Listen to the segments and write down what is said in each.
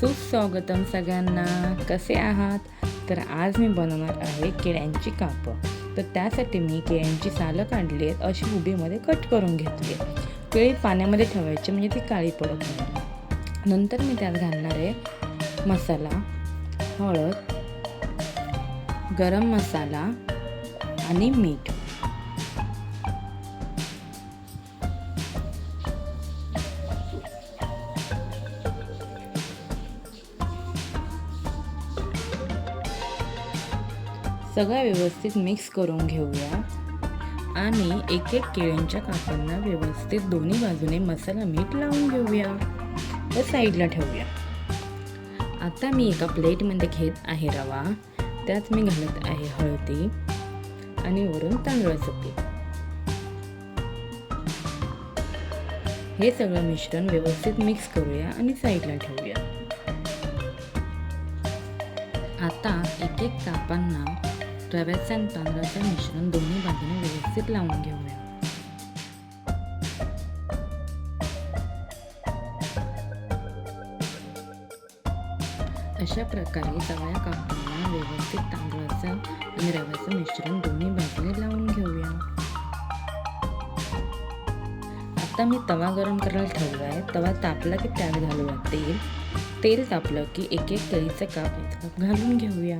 सुस्वागतम सगळ्यांना. कसे आहात? तर आज मी बनवणार आहे केळ्यांची कापं. तर त्यासाठी मी केळ्यांची सालं काढली आहेत. अशी उभीमध्ये कट करून घेतली आहे. केळी पाण्यामध्ये ठेवायची म्हणजे ती काळी पडत नाही. नंतर मी त्यात घालणार आहे मसाला हळद गरम मसाला आणि मीठ. सगळा व्यवस्थित मिक्स करून घेऊया. आणि एक एक केळ्यांच्या कापांना व्यवस्थित दोन्ही बाजूने मसाला मीठ लावून घेऊया. व साईडला ठेवूया. आता मी एका प्लेटमध्ये घेत आहे रवा. त्यात मी घालत आहे हळदी आणि वरून तांदळाचं पीठ. हे सगळं मिश्रण व्यवस्थित मिक्स करूया आणि साईडला ठेवूया. आता एक एक कापांना रव्याचे आणि तांदळाचं मिश्रण दोन्ही बाजूने व्यवस्थित लावून घेऊया. अशा प्रकारे तव्या कापताना व्यवस्थित तांदळाचं आणि रव्याचं मिश्रण दोन्ही बाजूने लावून घेऊया. आता मी तवा गरम करायला ठेवला आहे तवा तापला की त्यात घालूया तेल. तेल तापलं की एक एक केळीचं काप घालून घेऊया.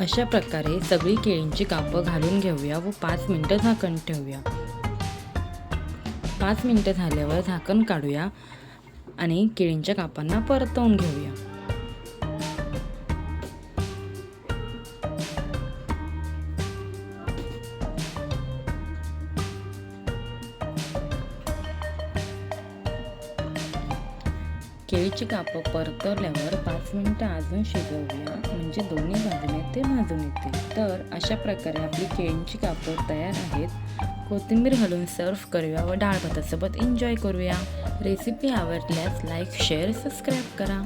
अशा प्रकारे सगळी केळींची कापं घालून घेऊया व पाच मिनटं झाकण ठेवूया. पाच मिनटं झाल्यावर झाकण काढूया आणि केळींच्या कापांना परतवून घेऊया. केळीची कापं परतवल्यावर पाच मिनटं अजून शिजवूया. म्हणजे दोन्ही बाजूने ते भाजून येतील. तर अशा प्रकारे आपली केळींची कापं तयार आहेत. कोथिंबीर घालून सर्व करूया व डाळ भातासोबत एन्जॉय करूया. रेसिपी आवडल्यास लाईक शेअर सबस्क्राईब करा.